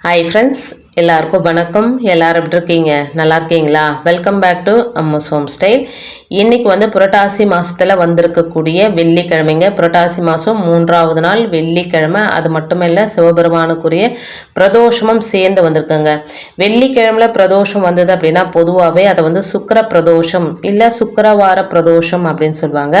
Hi friends எல்லாருக்கும் வணக்கம். எல்லாரும் எப்படி இருக்கீங்க? நல்லா இருக்கீங்களா? Welcome back to Amma's home style இன்னைக்கு வந்து புரட்டாசி மாதத்தில் வந்திருக்கக்கூடிய வெள்ளிக்கிழமைங்க. புரட்டாசி மாதம் மூன்றாவது நாள் வெள்ளிக்கிழமை. அது மட்டும் இல்லை சிவபெருமானுக்குரிய பிரதோஷமும் சேர்ந்து வந்திருக்குங்க. வெள்ளிக்கிழமையில் பிரதோஷம் வந்தது அப்படின்னா பொதுவாகவே அதை வந்து சுக்கிர பிரதோஷம் இல்லை சுக்கரவார பிரதோஷம் அப்படின்னு சொல்லுவாங்க.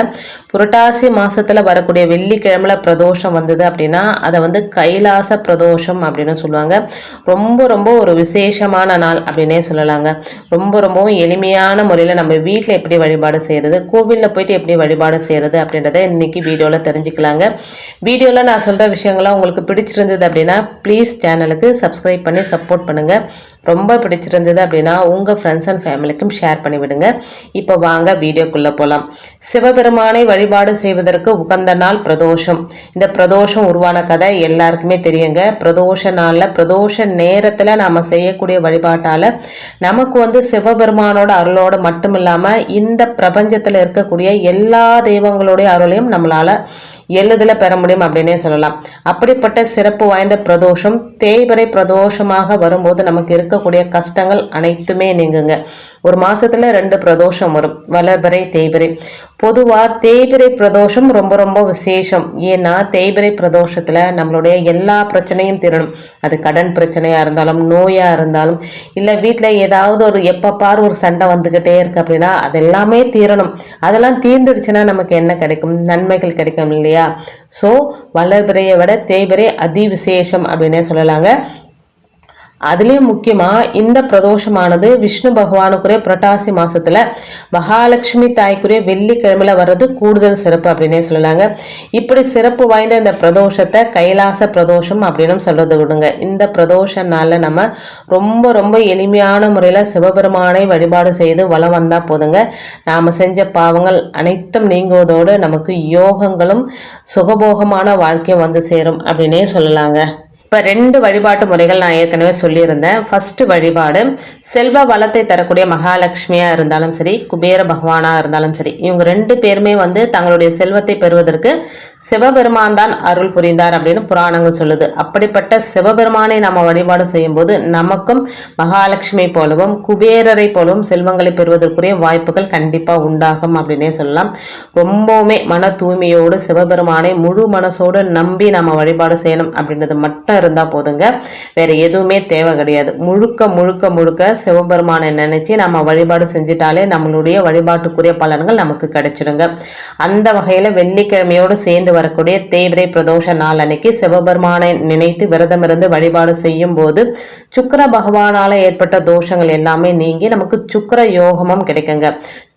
புரட்டாசி மாதத்தில் வரக்கூடிய வெள்ளிக்கிழமையில் பிரதோஷம் வந்தது அப்படின்னா அதை வந்து கைலாச பிரதோஷம் அப்படின்னு சொல்லுவாங்க. ரொம்ப ரொம்ப ஒரு விசேஷமான நாள் அப்படின்னே சொல்லலாங்க. ரொம்ப ரொம்பவும் எளிமையான முறையில் நம்ம வீட்டில் எப்படி வழிபாடு செய்கிறது கோவிலில் போயிட்டு எப்படி வழிபாடு செய்கிறது அப்படின்றத இன்றைக்கி வீடியோவில் தெரிஞ்சுக்கலாங்க. வீடியோவில் நான் சொல்கிற விஷயங்கள்லாம் உங்களுக்கு பிடிச்சிருந்தது அப்படின்னா ப்ளீஸ் சேனலுக்கு சப்ஸ்கிரைப் பண்ணி சப்போர்ட் பண்ணுங்கள் ரொம்ப பிடிச்சிருந்தது அப்படின்னா உங்கள் ஃப்ரெண்ட்ஸ் அண்ட் ஃபேமிலிக்கும் ஷேர் பண்ணிவிடுங்க இப்போ வாங்க வீடியோக்குள்ளே போகலாம் சிவபெருமானை வழிபாடு செய்வதற்கு உகந்த நாள் பிரதோஷம். இந்த பிரதோஷம் உருவான கதை எல்லாருக்குமே தெரியுங்க. பிரதோஷ நாளில் பிரதோஷ நேரத்தில் நாம் செய்யக்கூடிய வழிபாட்டால் நமக்கு வந்து சிவபெருமானோட அருளோடு மட்டும் இல்லாமல் இந்த பிரபஞ்சத்தில் இருக்கக்கூடிய எல்லா தெய்வங்களுடைய அருளையும் நம்மளால் எளிதில் பெற முடியும் அப்படின்னே சொல்லலாம். அப்படிப்பட்ட சிறப்பு வாய்ந்த பிரதோஷம் தேய்பிறை பிரதோஷமாக வரும்போது நமக்கு இருக்கக்கூடிய கஷ்டங்கள் அனைத்துமே நீங்குங்க. ஒரு மாதத்தில் ரெண்டு பிரதோஷம் வரும். வளர்பிறை தேய்பிறை. பொதுவாக தேய்பிறை பிரதோஷம் ரொம்ப ரொம்ப விசேஷம். ஏன்னா தேய்பிறை பிரதோஷத்தில் நம்மளுடைய எல்லா பிரச்சனையும் தீரணும். அது கடன் பிரச்சனையாக இருந்தாலும் நோயாக இருந்தாலும் இல்லை வீட்டில் ஏதாவது ஒரு எப்போ ஒரு சண்டை வந்துக்கிட்டே இருக்குது அப்படின்னா அதெல்லாமே தீரணும். அதெல்லாம் தீர்ந்துடுச்சுன்னா நமக்கு என்ன கிடைக்கும்? நன்மைகள் கிடைக்கும் இல்லையா? ஸோ வளர்பிறையை விட தேய்பிறை அதி விசேஷம் அப்படின்னே சொல்லலாங்க. அதுலேயும் முக்கியமாக இந்த பிரதோஷமானது விஷ்ணு பகவானுக்குரிய புரட்டாசி மாதத்தில் மகாலட்சுமி தாய்க்குரிய வெள்ளிக்கிழமையில் வர்றது கூடுதல் சிறப்பு அப்படின்னே சொல்லலாங்க இப்படி சிறப்பு வாய்ந்த இந்த பிரதோஷத்தை கைலாச பிரதோஷம் அப்படின்னு சொல்கிறது விடுங்க. இந்த பிரதோஷனால நம்ம ரொம்ப ரொம்ப எளிமையான முறையில் சிவபெருமானை வழிபாடு செய்து வளம் வந்தால் போதுங்க. நாம் செஞ்ச பாவங்கள் அனைத்தும் நீங்குவதோடு நமக்கு யோகங்களும் சுகபோகமான வாழ்க்கையும் வந்து சேரும் அப்படின்னே சொல்லலாங்க. இப்போ ரெண்டு வழிபாட்டு முறைகள் நான் ஏற்கனவே சொல்லியிருந்தேன். ஃபர்ஸ்ட் வழிபாடு செல்வ வளத்தை தரக்கூடிய மகாலட்சுமியாக இருந்தாலும் சரி குபேர பகவானாக இருந்தாலும் சரி இவங்க ரெண்டு பேருமே வந்து தங்களுடைய செல்வத்தை பெறுவதற்கு சிவபெருமான் தான் அருள் புரிந்தார் அப்படின்னு புராணங்கள் சொல்லுது. அப்படிப்பட்ட சிவபெருமானை நம்ம வழிபாடு செய்யும்போது நமக்கும் மகாலட்சுமி போலவும் குபேரரை போலவும் செல்வங்களை பெறுவதற்குரிய வாய்ப்புகள் கண்டிப்பாக உண்டாகும் அப்படின்னே சொல்லலாம். ரொம்பவுமே மன தூய்மையோடு சிவபெருமானை முழு மனசோடு நம்பி நம்ம வழிபாடு செய்யணும் அப்படின்றது மட்டும் இருந்தால் போதுங்க. வேற எதுவுமே தேவை கிடையாது. முழுக்க முழுக்க முழுக்க சிவபெருமானை நினைச்சு நம்ம வழிபாடு செஞ்சிட்டாலே நம்மளுடைய வழிபாட்டுக்குரிய பலன்கள் நமக்கு கிடைச்சிடுங்க. அந்த வகையில் வெள்ளிக்கிழமையோடு சேர்ந்து வரக்கூடிய தேய்பிரை பிரதோஷ நாள் அன்னைக்கு சிவபெருமானை நினைத்து விரதம் இருந்து வழிபாடு செய்யும் போது சுக்கர பகவானால ஏற்பட்ட தோஷங்கள் எல்லாமே நீங்கி நமக்கு சுக்கர யோகமும் கிடைக்குங்க.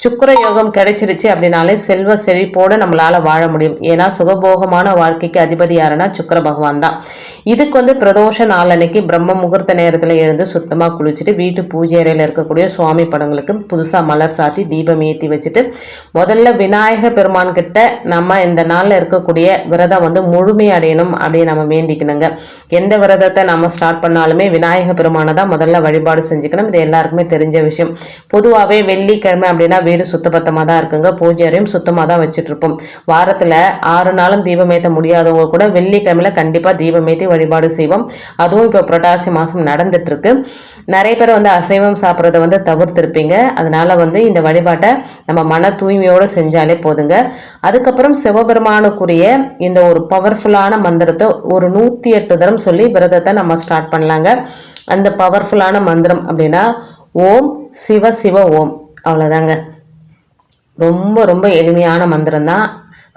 சுக்கர யோகம் கிடைச்சிருச்சு அப்படின்னாலே செல்வ செழிப்போடு நம்மளால் வாழ முடியும். ஏன்னா சுகபோகமான வாழ்க்கைக்கு அதிபதி யாருன்னா சுக்கர பகவான் தான். இதுக்கு வந்து பிரதோஷ நாள் அன்னைக்கு பிரம்ம முகூர்த்த நேரத்தில் எழுந்து சுத்தமாக குளிச்சுட்டு வீட்டு பூஜை அறையில் இருக்கக்கூடிய சுவாமி படங்களுக்கு புதுசாக மலர் சாத்தி தீபம் ஏற்றி வச்சுட்டு முதல்ல விநாயக பெருமான் கிட்ட நம்ம இந்த நாளில் இருக்கக்கூடிய விரதம் வந்து முழுமையடையணும் அப்படின்னு நம்ம வேண்டிக்கணுங்க. எந்த விரதத்தை நம்ம ஸ்டார்ட் பண்ணாலுமே விநாயக பெருமானை தான் முதல்ல வழிபாடு செஞ்சுக்கணும். இது எல்லாருக்குமே தெரிஞ்ச விஷயம். பொதுவாகவே வெள்ளிக்கிழமை அப்படின்னா வீடு சுத்தபத்தமாக தான் இருக்குங்க. பூஜை அறையும் சுத்தமாக தான் வச்சுட்டு இருப்போம் வாரத்தில் ஆறு நாளும் தீபம் ஏற்ற முடியாதவங்க கூட வெள்ளிக்கிழமையில் கண்டிப்பாக தீபம் ஏற்றி வழிபாடு செய்வோம். அதுவும் இப்போ புரட்டாசி மாதம் நடந்துட்டுருக்கு. நிறைய பேர் வந்து அசைவம் சாப்பிட்றத வந்து தவிர்த்திருப்பீங்க. அதனால் வந்து இந்த வழிபாட்டை நம்ம மன தூய்மையோடு செஞ்சாலே போதுங்க. அதுக்கப்புறம் சிவபெருமானுக்குரிய இந்த ஒரு பவர்ஃபுல்லான மந்திரத்தை ஒரு நூற்றி எட்டு தரம் சொல்லி விரதத்தை நம்ம ஸ்டார்ட் பண்ணலாங்க. அந்த பவர்ஃபுல்லான மந்திரம் அப்படின்னா ஓம் சிவ சிவ ஓம். அவ்வளோதாங்க ரொம்ப ரொம்ப எளிமையான மந்திரம் தான்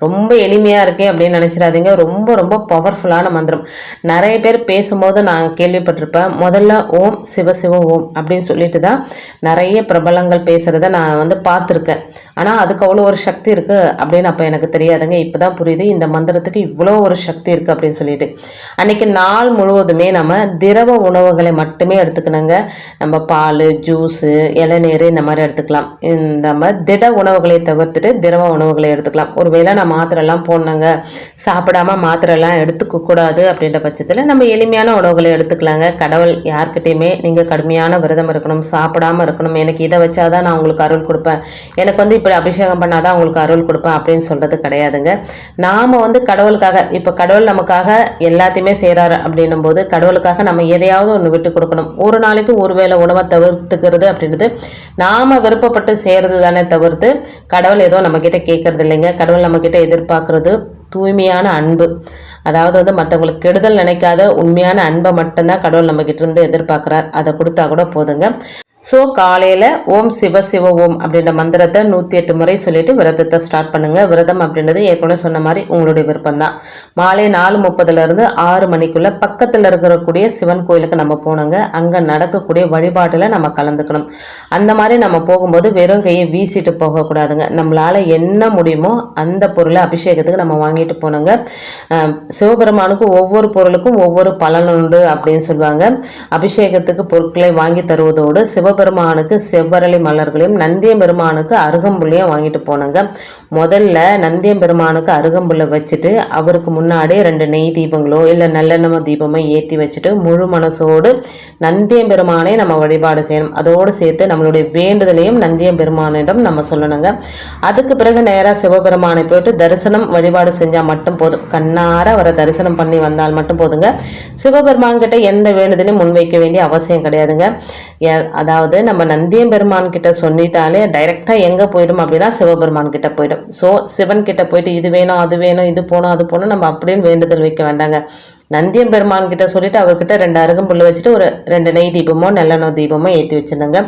ரொம்ப எளிமையாக இருக்கே அப்படின்னு நினச்சிடாதீங்க. ரொம்ப ரொம்ப பவர்ஃபுல்லான மந்திரம். நிறைய பேர் பேசும்போது நான் கேள்விப்பட்டிருப்பேன். முதல்ல ஓம் சிவ சிவ ஓம் அப்படின்னு சொல்லிட்டு தான் நிறைய பிரபலங்கள் பேசுகிறத நான் வந்து பார்த்துருக்கேன். ஆனால் அதுக்கு அவ்வளோ ஒரு சக்தி இருக்குது அப்படின்னு அப்போ எனக்கு தெரியாதுங்க. இப்போ தான் புரியுது. இந்த மந்திரத்துக்கு இவ்வளோ ஒரு சக்தி இருக்குது அப்படின்னு சொல்லிட்டு. அன்றைக்கி நாள் முழுவதுமே நம்ம திரவ உணவுகளை மட்டுமே எடுத்துக்கணுங்க. நம்ம பால் ஜூஸு இளநீர் இந்த மாதிரி எடுத்துக்கலாம். இந்த மாதிரி திட உணவுகளை தவிர்த்துட்டு திரவ உணவுகளை எடுத்துக்கலாம். ஒருவேளை நம்ம மாத்திரைலாம் போடணுங்க. சாப்பிடாம மாத்திரைலாம் எடுத்துக்க கூடாது அப்படின்ற பட்சத்தில் நம்ம எளிமையான உணவுகளை எடுத்துக்கலாங்க. கடவுள் யார்கிட்டயுமே நீங்கள் கடுமையான விரதம் இருக்கணும் சாப்பிடாம இருக்கணும். எனக்கு இதை வச்சாதான் நான் உங்களுக்கு அருள் கொடுப்பேன். எனக்கு வந்து இப்படி அபிஷேகம் பண்ணாதான் உங்களுக்கு அருள் கொடுப்பேன் அப்படின்னு சொல்கிறது கிடையாதுங்க. நாம் வந்து கடவுளுக்காக இப்போ கடவுள் நமக்காக எல்லாத்தையுமே செய்கிறாரு அப்படின்னும் போது கடவுளுக்காக நம்ம எதையாவது ஒன்று விட்டு கொடுக்கணும். ஒரு நாளைக்கு ஒரு வேளை உணவை தவிர்த்துக்கிறது அப்படின்றது நாம் விருப்பப்பட்டு செய்கிறது தானே தவிர்த்து கடவுள் ஏதோ நம்மக்கிட்ட கேட்கறது இல்லைங்க கடவுள் நம்மக்கிட்ட எதிர்பார்க்கறது. தூய்மையான அன்பு. அதாவது வந்து மற்றவங்களுக்கு கெடுதல் நினைக்காத உண்மையான அன்பை மட்டும்தான் கடவுள் நம்மக்கிட்ட இருந்து எதிர்பார்க்குறார். அதை கொடுத்தா கூட போதுங்க. ஸோ காலையில் ஓம் சிவ சிவ ஓம் அப்படின்ற மந்திரத்தை நூற்றி எட்டு முறை சொல்லிவிட்டு விரதத்தை ஸ்டார்ட் பண்ணுங்க. விரதம் அப்படின்றது ஏற்கனவே சொன்ன மாதிரி உங்களுடைய விருப்பம் தான் மாலை நாலு முப்பதுலேருந்து ஆறு மணிக்குள்ளே பக்கத்தில் இருக்கக்கூடிய சிவன் கோயிலுக்கு நம்ம போனோங்க அங்கே நடக்கக்கூடிய வழிபாட்டில் நம்ம கலந்துக்கணும். அந்த மாதிரி நம்ம போகும்போது வெறும் கையை வீசிட்டு போகக்கூடாதுங்க. நம்மளால் என்ன முடியுமோ அந்த பொருளை அபிஷேகத்துக்கு நம்ம வாங்கிட்டு போனோங்க சிவபெருமானுக்கு ஒவ்வொரு பொருளுக்கும் ஒவ்வொரு பலன் உண்டு அப்படின்னு சொல்லுவாங்க. அபிஷேகத்துக்கு பொருட்களை வாங்கி தருவதோடு சிவபெருமானுக்கு செவ்வரளி மலர்களையும் நந்தியம் பெருமானுக்கு அருகம்புள்ளையும் வாங்கிட்டு போனோங்க. முதல்ல நந்தியம் பெருமானுக்கு அருகம்புல்லை வச்சுட்டு அவருக்கு முன்னாடி ரெண்டு நெய் தீபங்களோ இல்லை நல்லெண்ணம தீபமோ ஏற்றி வச்சுட்டு முழு மனசோடு நந்தியம் பெருமானை நம்ம வழிபாடு செய்யணும். அதோடு சேர்த்து நம்மளுடைய வேண்டுதலையும் நந்தியம் பெருமானிடம் நம்ம சொல்லணுங்க. அதுக்கு பிறகு நேராக சிவபெருமானை போயிட்டு தரிசனம் வழிபாடு செஞ்சால் மட்டும் போதும். கண்ணார அவரை தரிசனம் பண்ணி வந்தால் மட்டும் போதுங்க. சிவபெருமான் கிட்ட எந்த வேண்டுதலையும் முன்வைக்க வேண்டிய அவசியம் கிடையாதுங்க. அதாவது நம்ம நந்தியம் பெருமான் கிட்ட சொல்லிட்டாலே டைரெக்டாக எங்கே போயிடும் அப்படின்னா சிவபெருமான் கிட்ட போயிடும். ஸோ சிவன் கிட்ட போயிட்டு இது வேணும் அது வேணும் இது போகணும் அது போகணும் நம்ம அப்படின்னு வேண்டுதல் வைக்க வேண்டாங்க. நந்தியம் பெருமான் கிட்ட சொல்லிட்டு அவர்கிட்ட ரெண்டு அருகம்புல் வச்சுட்டு ஒரு ரெண்டு நெய் தீபமோ நல்லெண்ணெய் தீபமோ ஏற்றி வச்சுருந்தாங்க.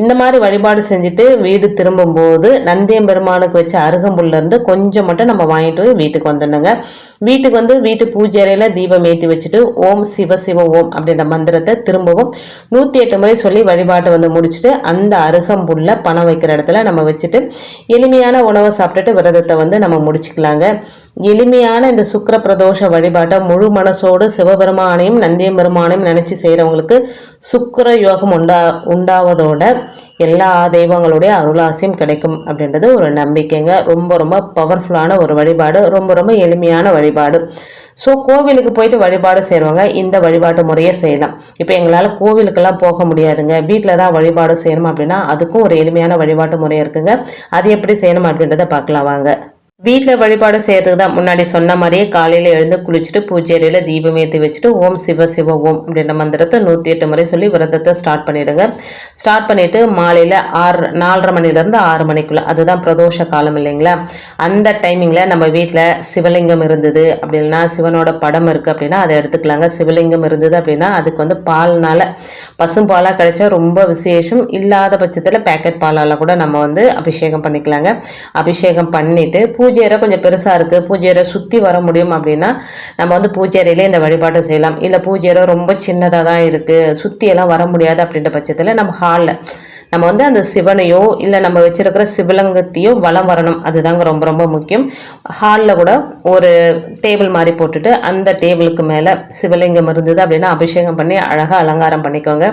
இந்த மாதிரி வழிபாடு செஞ்சுட்டு வீடு திரும்பும்போது நந்தியம் பெருமானுக்கு வச்ச அருகம்புல்ல இருந்து கொஞ்சம் மட்டும் நம்ம வாங்கிட்டு போய் வீட்டுக்கு வந்துடணுங்க. வீட்டுக்கு வந்து வீட்டு பூஜை அறையில் தீபம் ஏற்றி வச்சுட்டு ஓம் சிவ சிவ ஓம் அப்படின்ற மந்திரத்தை திரும்பவும் நூற்றி எட்டு முறை சொல்லி வழிபாட்டை வந்து முடிச்சுட்டு அந்த அருகம்புல்ல பணம் வைக்கிற இடத்துல நம்ம வச்சுட்டு எளிமையான உணவை சாப்பிட்டுட்டு விரதத்தை வந்து நம்ம முடிச்சுக்கலாங்க. எளிமையான இந்த சுக்கர பிரதோஷ வழிபாட்டை முழு மனசோடு சிவபெருமானையும் நந்தியம் பெருமானையும் செய்கிறவங்களுக்கு சுக்கர யோகம் உண்டா உண்டாவதோட எல்லா தெய்வங்களுடைய அருளாசியும் கிடைக்கும் அப்படின்றது ஒரு நம்பிக்கைங்க. ரொம்ப ரொம்ப பவர்ஃபுல்லான ஒரு வழிபாடு ரொம்ப ரொம்ப எளிமையான வழிபாடு. ஸோ கோவிலுக்கு போயிட்டு வழிபாடு செய்கிறவங்க இந்த வழிபாட்டு முறையை செய்யலாம். இப்போ எங்களால் கோவிலுக்கெல்லாம் போக முடியாதுங்க. வீட்டில் தான் வழிபாடு செய்யணும் அப்படின்னா அதுக்கும் ஒரு எளிமையான வழிபாட்டு முறை இருக்குங்க. அது எப்படி செய்யணும் அப்படின்றத பார்க்கலாம் வாங்க. வீட்டில் வழிபாடு செய்யறதுக்கு தான் முன்னாடி சொன்ன மாதிரியே காலையில் எழுந்து குளிச்சுட்டு பூஜை அறையில் தீபம் ஏற்றி வச்சுட்டு ஓம் சிவ சிவ ஓம் அப்படின்ற மந்திரத்தை நூற்றி எட்டு முறை சொல்லி விரதத்தை ஸ்டார்ட் பண்ணிவிடுங்க ஸ்டார்ட் பண்ணிவிட்டு மாலையில் ஆறு நாலரை மணிலேருந்து ஆறு மணிக்குள்ள அதுதான் பிரதோஷ காலம் இல்லைங்களா? அந்த டைமிங்கில் நம்ம வீட்டில் சிவலிங்கம் இருந்தது அப்படி இல்லைன்னா சிவனோட படம் இருக்குது அப்படின்னா அதை எடுத்துக்கலாங்க. சிவலிங்கம் இருந்தது அப்படின்னா அதுக்கு வந்து பால்னால் பசும்பாலாக கிடைச்சா ரொம்ப விசேஷம். இல்லாத பட்சத்தில் பேக்கெட் பாலால் கூட நம்ம வந்து அபிஷேகம் பண்ணிக்கலாங்க. அபிஷேகம் பண்ணிவிட்டு பூஜை பூஜை அறை கொஞ்சம் பெருசாக இருக்குது பூஜை அறை சுற்றி வர முடியும் அப்படின்னா நம்ம வந்து பூஜை அறையிலே இந்த வழிபாட்டை செய்யலாம். இல்லை பூஜை அறை ரொம்ப சின்னதாக தான் இருக்குது சுற்றியெல்லாம் வர முடியாது அப்படின்ற பட்சத்தில் நம்ம ஹாலில் நம்ம வந்து அந்த சிவனையோ இல்லை நம்ம வச்சுருக்கிற சிவலிங்கத்தையோ வலம் வரணும். அதுதாங்க ரொம்ப ரொம்ப முக்கியம். ஹாலில் கூட ஒரு டேபிள் மாதிரி போட்டுட்டு அந்த டேபிளுக்கு மேலே சிவலிங்கம் இருந்தது அப்படின்னா அபிஷேகம் பண்ணி அழகாக அலங்காரம் பண்ணிக்கோங்க.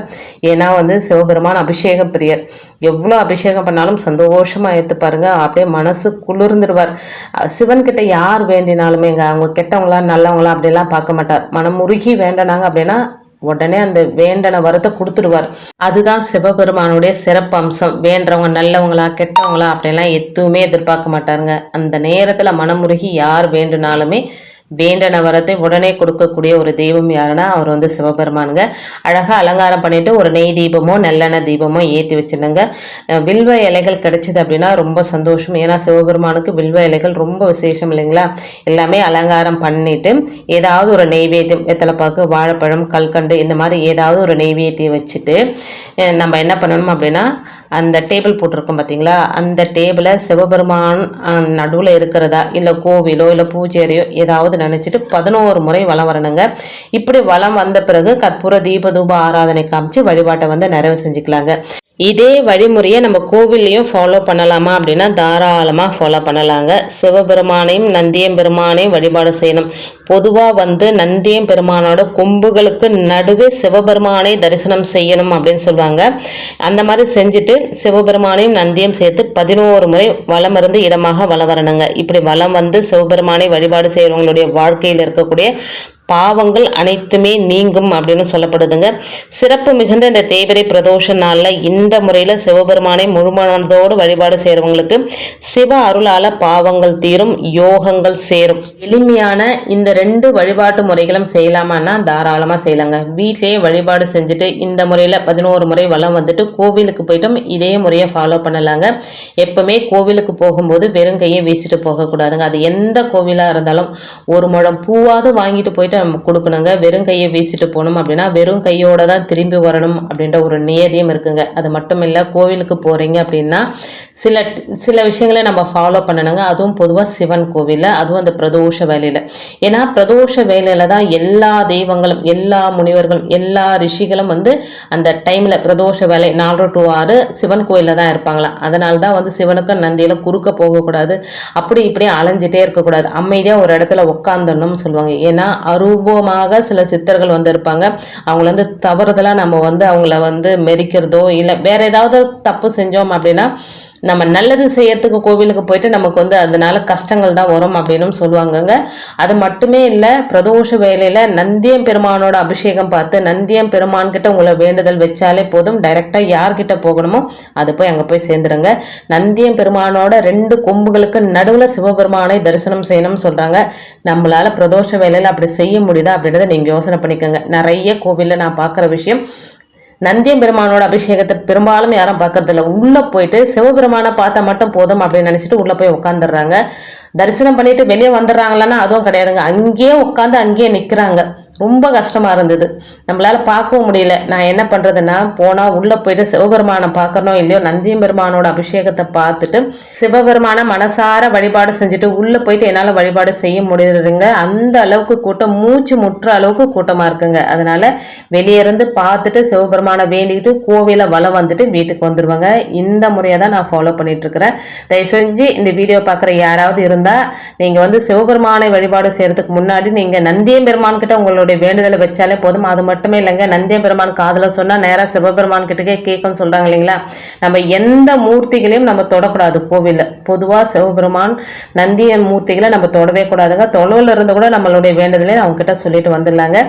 ஏன்னா வந்து சிவபெருமான் அபிஷேக பிரியர். எவ்வளோ அபிஷேகம் பண்ணாலும் சந்தோஷமாக ஏற்று பாருங்க. அப்படியே மனசு குளிர்ந்துடுவார். சிவன்கிட்ட யார் வேண்டினாலுமேங்க அவங்க கெட்டவங்களா நல்லவங்களா அப்படிலாம் பார்க்க மாட்டார். மனமுருகி வேண்டனாங்க அப்படின்னா உடனே அந்த வேண்டன வரத்தை கொடுத்துடுவார். அதுதான் சிவபெருமானுடைய சிறப்பு அம்சம் வேண்டவங்க நல்லவங்களா கெட்டவங்களா அப்படிலாம் எதுவுமே எதிர்பார்க்க மாட்டாருங்க. அந்த நேரத்தில் மனமுருகி யார் வேண்டுனாலுமே வேண்டன வரத்தை உடனே கொடுக்கக்கூடிய ஒரு தெய்வம் யாருன்னா அவர் வந்து சிவபெருமானுங்க. அழகாக அலங்காரம் பண்ணிட்டு ஒரு நெய் தீபமோ நல்லெண்ணெய் தீபமோ ஏற்றி வச்சிருந்தங்க வில்வ இலைகள் கிடைச்சிது அப்படின்னா ரொம்ப சந்தோஷம். ஏன்னா சிவபெருமானுக்கு வில்வ இலைகள் ரொம்ப விசேஷம் இல்லைங்களா? எல்லாமே அலங்காரம் பண்ணிட்டு ஏதாவது ஒரு நெய்வேத்தியம் வெத்தலைப்பாக்கு வாழைப்பழம் கல்கண்டு இந்த மாதிரி ஏதாவது ஒரு நெய்வேத்தியம் வச்சுட்டு நம்ம என்ன பண்ணணும் அப்படின்னா அந்த டேபிள் போட்டிருக்கோம் பார்த்தீங்களா அந்த டேபிளை சிவபெருமான் நடுவில் இருக்கிறதா இல்லை கோவிலோ இல்லை பூஜையறையோ ஏதாவது நினச்சிட்டு பதினோரு முறை வளம் வரணுங்க. இப்படி வளம் வந்த பிறகு கற்பூர தீப தூப ஆராதனை காமிச்சு வழிபாட்டை வந்து நிறைவு செஞ்சுக்கலாங்க. இதே வழிமுறையை நம்ம கோவில்லையும் ஃபாலோ பண்ணலாமா அப்படின்னா தாராளமாக ஃபாலோ பண்ணலாங்க. சிவபெருமானையும் நந்தியம் பெருமானையும் வழிபாடு செய்யணும். பொதுவாக வந்து நந்தியம் பெருமானோட கொம்புகளுக்கு நடுவே சிவபெருமானை தரிசனம் செய்யணும் அப்படின்னு சொல்லுவாங்க. அந்த மாதிரி செஞ்சுட்டு சிவபெருமானையும் நந்தியம் சேர்த்து பதினோரு முறை வளம் இருந்து இடமாக வலம் வரணுங்க இப்படி வலம் வந்து சிவபெருமானை வழிபாடு செய்கிறவங்களுடைய வாழ்க்கையில் இருக்கக்கூடிய பாவங்கள் அனைத்துமே நீங்கும் அப்படின்னு சொல்லப்படுதுங்க. சிறப்பு மிகுந்த இந்த தேய்பிரை பிரதோஷ நாளில் இந்த முறையில் சிவபெருமானை முழுமனதோடு வழிபாடு செய்கிறவங்களுக்கு சிவ அருளால் பாவங்கள் தீரும் யோகங்கள் சேரும். எளிமையான இந்த ரெண்டு வழிபாட்டு முறைகளும் செய்யலாமான்னா தாராளமாக செய்யலாங்க. வீட்டிலேயே வழிபாடு செஞ்சுட்டு இந்த முறையில் பதினோரு முறை வளம் வந்துட்டு கோவிலுக்கு போயிட்டும் இதே முறையை ஃபாலோ பண்ணலாங்க. எப்பவுமே கோவிலுக்கு போகும்போது வெறும் கையை வீசிட்டு போகக்கூடாதுங்க. அது எந்த கோவிலாக இருந்தாலும் ஒரு முழம் பூவாவது வாங்கிட்டு போயிட்டு நம்ம கொடுக்கணுங்க. வெறும் கையை வீசிட்டு போகணும் அப்படின்னா வெறும் கையோட தான் திரும்பி வரணும் அப்படின்ற ஒரு நியதியும் இருக்குங்க. அது மட்டும் இல்லை கோவிலுக்கு போகிறீங்க அப்படின்னா சில சில விஷயங்களை நம்ம ஃபாலோ பண்ணணுங்க. அதுவும் பொதுவாக சிவன் கோவிலில் அதுவும் அந்த பிரதோஷ வேலையில் ஏன்னா பிரதோஷ வேலையில் தான் எல்லா தெய்வங்களும் எல்லா முனிவர்களும் எல்லா ரிஷிகளும் வந்து அந்த டைமில் பிரதோஷ வேலை நாலு டு ஆறு சிவன் கோயிலில் தான் இருப்பாங்களாம் அதனால தான் வந்து சிவனுக்கு நந்தியில் குறுக்க போகக்கூடாது. அப்படி இப்படி அலைஞ்சிட்டே இருக்கக்கூடாது. அமைதியாக ஒரு இடத்துல உட்காந்துடணும்னு சொல்லுவாங்க. ஏன்னா அருவமாக சில சித்தர்கள் வந்து இருப்பாங்க அவங்கள வந்து தவறுதலாக நம்ம வந்து அவங்கள வந்து மெரிக்கிறதோ இல்லை வேற ஏதாவது தப்பு செஞ்சோம் அப்படின்னா நம்ம நல்லது செய்யறதுக்கு கோவிலுக்கு போயிட்டு நமக்கு வந்து அதனால கஷ்டங்கள் தான் வரும் அப்படின்னு சொல்லுவாங்கங்க. அது மட்டுமே இல்லை பிரதோஷ வேலையில் நந்தியம் பெருமானோட அபிஷேகம் பார்த்து நந்தியம் பெருமான்கிட்ட உங்களை வேண்டுதல் வச்சாலே போதும். டைரெக்டாக யார்கிட்ட போகணுமோ அது போய் அங்கே போய் சேர்ந்துருங்க. நந்தியம் பெருமானோட ரெண்டு கொம்புகளுக்கு நடுவில் சிவபெருமானை தரிசனம் செய்யணும்னு சொல்கிறாங்க நம்மளால் பிரதோஷ வேலையில் அப்படி செய்ய முடியுதா அப்படின்றத நீங்கள் யோசனை பண்ணிக்கோங்க. நிறைய கோவிலில் நான் பார்க்குற விஷயம் நந்தியம் பெருமானோட அபிஷேகத்தை பெரும்பாலும் யாரும் பார்க்கறதில்ல. உள்ளே போயிட்டு சிவபெருமானை பார்த்தா மட்டும் போதும் அப்படின்னு நினச்சிட்டு உள்ளே போய் உட்காந்துடுறாங்க தரிசனம் பண்ணிட்டு வெளியே வந்துடுறாங்களான்னா அதுவும் கிடையாதுங்க. அங்கேயே உட்காந்து அங்கேயே நிற்கிறாங்க ரொம்ப கஷ்டமாக இருந்தது. நம்மளால் பார்க்கவும் முடியல. நான் என்ன பண்ணுறதுன்னா போனால் உள்ளே போயிட்டு சிவபெருமானை பார்க்கணும் இல்லையோ நந்தியம் பெருமானோட அபிஷேகத்தை பார்த்துட்டு சிவபெருமான மனசார வழிபாடு செஞ்சுட்டு உள்ளே போயிட்டு என்னால் வழிபாடு செய்ய முடியுதுங்க அந்த அளவுக்கு கூட்டம் மூச்சு முற்ற அளவுக்கு கூட்டமாக இருக்குங்க. அதனால் வெளியே இருந்து பார்த்துட்டு சிவபெருமானை வேண்டிக்கிட்டு கோவிலை வளம் வந்துட்டு வீட்டுக்கு வந்துடுவாங்க இந்த முறையை தான் நான் ஃபாலோ பண்ணிகிட்ருக்கிறேன் தயவு செஞ்சு இந்த வீடியோ பார்க்குற யாராவது இருந்தால் நீங்கள் வந்து சிவபெருமானை வழிபாடு செய்கிறதுக்கு முன்னாடி நீங்கள் நந்தியம் பெருமான்கிட்ட உங்களோட உங்களுடைய வேண்டுதலை வச்சாலே போதும். அது மட்டுமே இல்லைங்க நந்திய பெருமான் காதில் சொன்னால் நேராக சிவபெருமான் கிட்டக்கே கேட்கும்னு சொல்கிறாங்க இல்லைங்களா? நம்ம எந்த மூர்த்திகளையும் நம்ம தொடக்கூடாது கோவிலில். பொதுவாக சிவபெருமான் நந்திய மூர்த்திகளை நம்ம தொடவே கூடாதுங்க. தொலைவில் இருந்து கூட நம்மளுடைய வேண்டுதலை அவங்க கிட்ட சொல்லிட்டு வந்துடலாங்க.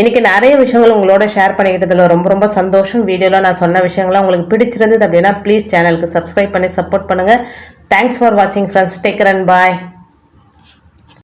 இன்னைக்கு நிறைய விஷயங்கள் உங்களோட ஷேர் பண்ணிக்கிட்டதில் ரொம்ப ரொம்ப சந்தோஷம். வீடியோவில் நான் சொன்ன விஷயங்கள்லாம் உங்களுக்கு பிடிச்சிருந்தது அப்படின்னா ப்ளீஸ் சேனலுக்கு சப்ஸ்கிரைப் பண்ணி சப்போர்ட் பண்ணுங்கள் தேங்க்ஸ் ஃபார் வாட்சிங் ஃப்ரெண்ட்ஸ் டேக் அண்ட் பாய்